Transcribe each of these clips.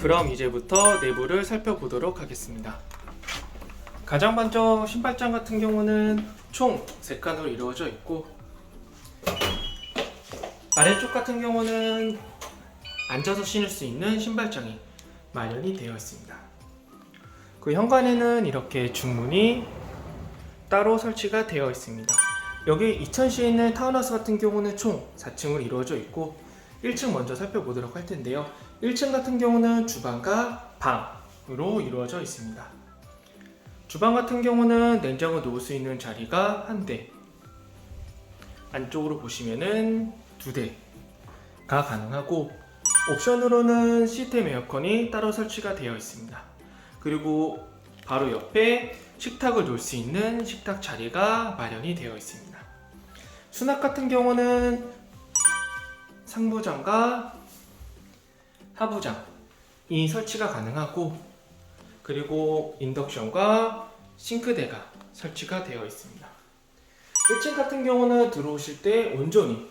그럼 이제부터 내부를 살펴보도록 하겠습니다. 가장 먼저 신발장 같은 경우는 총 3칸으로 이루어져 있고 아래쪽 같은 경우는 앉아서 신을 수 있는 신발장이 마련이 되어 있습니다. 그 현관에는 이렇게 중문이 따로 설치가 되어 있습니다. 여기 이천시에 있는 타운하우스 같은 경우는 총 4층으로 이루어져 있고 1층 먼저 살펴보도록 할 텐데요. 1층 같은 경우는 주방과 방으로 이루어져 있습니다. 주방 같은 경우는 냉장고 놓을 수 있는 자리가 한 대, 안쪽으로 보시면은 두 대가 가능하고 옵션으로는 시스템 에어컨이 따로 설치가 되어 있습니다. 그리고 바로 옆에 식탁을 놓을 수 있는 식탁 자리가 마련이 되어 있습니다. 수납 같은 경우는 상부장과 하부장이 설치가 가능하고 그리고 인덕션과 싱크대가 설치가 되어 있습니다. 1층 같은 경우는 들어오실 때 온전히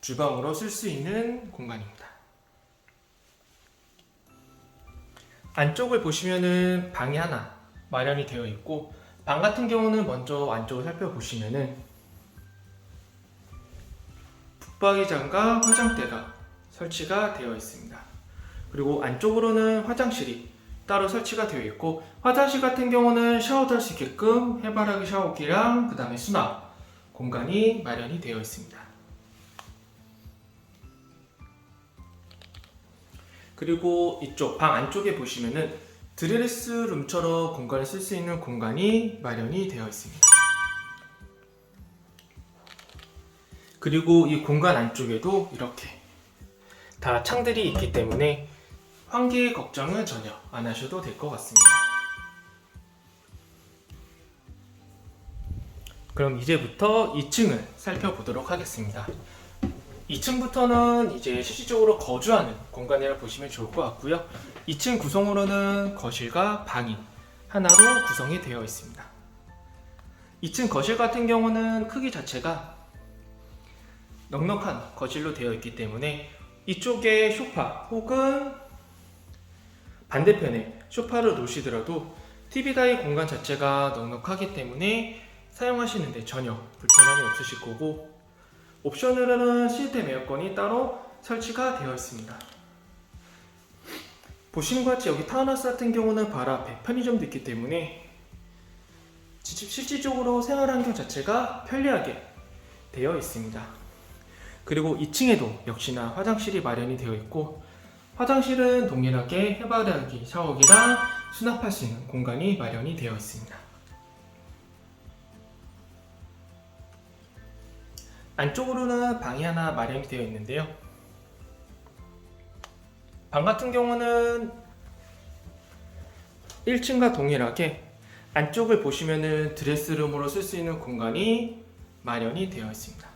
주방으로 쓸 수 있는 공간입니다. 안쪽을 보시면은 방이 하나 마련이 되어 있고 방 같은 경우는 먼저 안쪽을 살펴보시면은 붙박이장과 화장대가 설치가 되어 있습니다. 그리고 안쪽으로는 화장실이 따로 설치가 되어 있고 화장실 같은 경우는 샤워도 할 수 있게끔 해바라기 샤워기랑 그 다음에 수납 공간이 마련이 되어 있습니다. 그리고 이쪽 방 안쪽에 보시면은 드레스 룸처럼 공간을 쓸 수 있는 공간이 마련이 되어 있습니다. 그리고 이 공간 안쪽에도 이렇게 다 창들이 있기 때문에 환기 걱정은 전혀 안 하셔도 될 것 같습니다. 그럼 이제부터 2층을 살펴보도록 하겠습니다. 2층부터는 이제 실질적으로 거주하는 공간이라 보시면 좋을 것 같고요. 2층 구성으로는 거실과 방이 하나로 구성이 되어 있습니다. 2층 거실 같은 경우는 크기 자체가 넉넉한 거실로 되어 있기 때문에 이쪽에 소파 혹은 반대편에 소파를 놓으시더라도 TV 다이 공간 자체가 넉넉하기 때문에 사용하시는데 전혀 불편함이 없으실 거고 옵션으로는 시스템 에어컨이 따로 설치가 되어 있습니다. 보시는 것 같이 여기 타운하우스 같은 경우는 바로 앞에 편의점도 있기 때문에 지- 실질적으로 생활 환경 자체가 편리하게 되어 있습니다. 그리고 2층에도 역시나 화장실이 마련이 되어 있고 화장실은 동일하게 해바라기 샤워기랑 수납할 수 있는 공간이 마련이 되어 있습니다. 안쪽으로는 방이 하나 마련이 되어 있는데요. 방 같은 경우는 1층과 동일하게 안쪽을 보시면은 드레스룸으로 쓸 수 있는 공간이 마련이 되어 있습니다.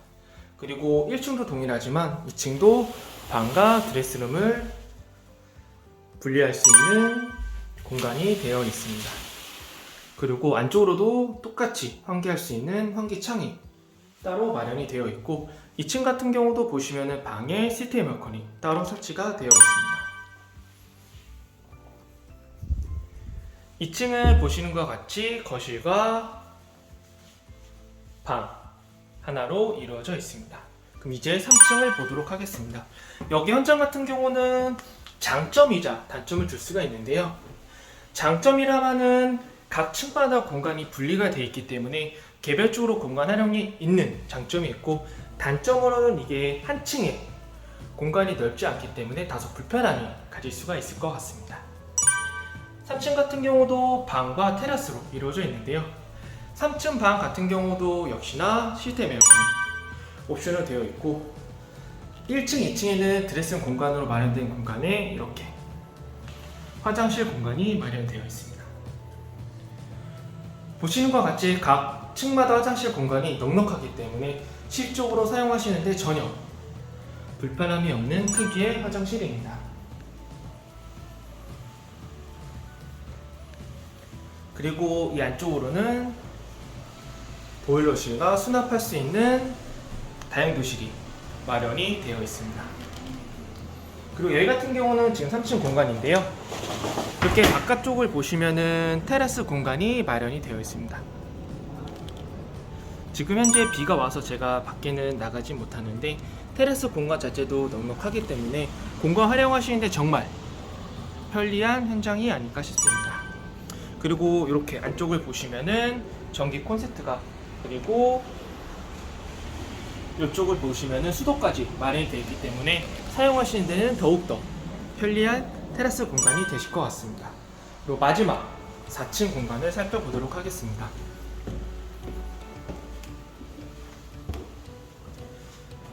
그리고 1층도 동일하지만 2층도 방과 드레스룸을 분리할 수 있는 공간이 되어 있습니다. 그리고 안쪽으로도 똑같이 환기할 수 있는 환기창이 따로 마련이 되어 있고 2층 같은 경우도 보시면은 방에 시스템 에어컨이 따로 설치가 되어 있습니다. 2층을 보시는 것 같이 거실과 방 하나로 이루어져 있습니다. 그럼 이제 3층을 보도록 하겠습니다. 여기 현장 같은 경우는 장점이자 단점을 줄 수가 있는데요. 장점이라면은 각 층마다 공간이 분리가 되어 있기 때문에 개별적으로 공간 활용이 있는 장점이 있고 단점으로는 이게 한 층에 공간이 넓지 않기 때문에 다소 불편함이 가질 수가 있을 것 같습니다. 3층 같은 경우도 방과 테라스로 이루어져 있는데요. 3층 방 같은 경우도 역시나 시스템 에어컨이 옵션으로 되어 있고 1층, 2층에는 드레싱 공간으로 마련된 공간에 이렇게 화장실 공간이 마련되어 있습니다. 보시는 것 같이 각 층마다 화장실 공간이 넉넉하기 때문에 실적으로 사용하시는데 전혀 불편함이 없는 크기의 화장실입니다. 그리고 이 안쪽으로는 보일러실과 수납할 수 있는 다용도실이 마련이 되어 있습니다. 그리고 여기 같은 경우는 지금 3층 공간인데요. 이렇게 바깥쪽을 보시면은 테라스 공간이 마련이 되어 있습니다. 지금 현재 비가 와서 제가 밖에는 나가지 못하는데 테라스 공간 자체도 넉넉하기 때문에 공간 활용하시는데 정말 편리한 현장이 아닐까 싶습니다. 그리고 이렇게 안쪽을 보시면은 전기 콘센트가 그리고 이쪽을 보시면은 수도까지 마련이 되어 있기 때문에 사용하시는 데는 더욱더 편리한 테라스 공간이 되실 것 같습니다. 그리고 마지막 4층 공간을 살펴보도록 하겠습니다.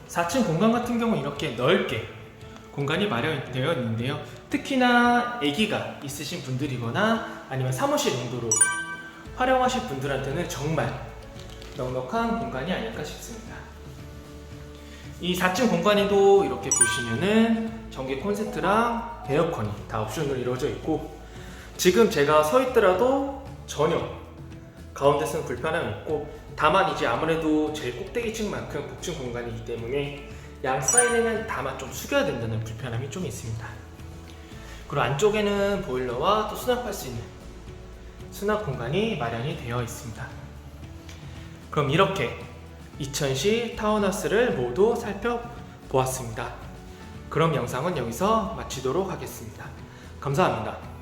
4층 공간 같은 경우 이렇게 넓게 공간이 마련되어 있는데요. 특히나 아기가 있으신 분들이거나 아니면 사무실 용도로 활용하실 분들한테는 정말 넉넉한 공간이 아닐까 싶습니다. 이 4층 공간에도 이렇게 보시면은 전기 콘센트랑 에어컨이 다 옵션으로 이루어져 있고 지금 제가 서 있더라도 전혀 가운데 쓰는 불편함이 없고 다만 이제 아무래도 제일 꼭대기층만큼 복층 공간이기 때문에 양 사이드는 다만 좀 숙여야 된다는 불편함이 좀 있습니다. 그리고 안쪽에는 보일러와 또 수납할 수 있는 수납 공간이 마련이 되어 있습니다. 그럼 이렇게 이천시 타운하우스를 모두 살펴보았습니다. 그럼 영상은 여기서 마치도록 하겠습니다. 감사합니다.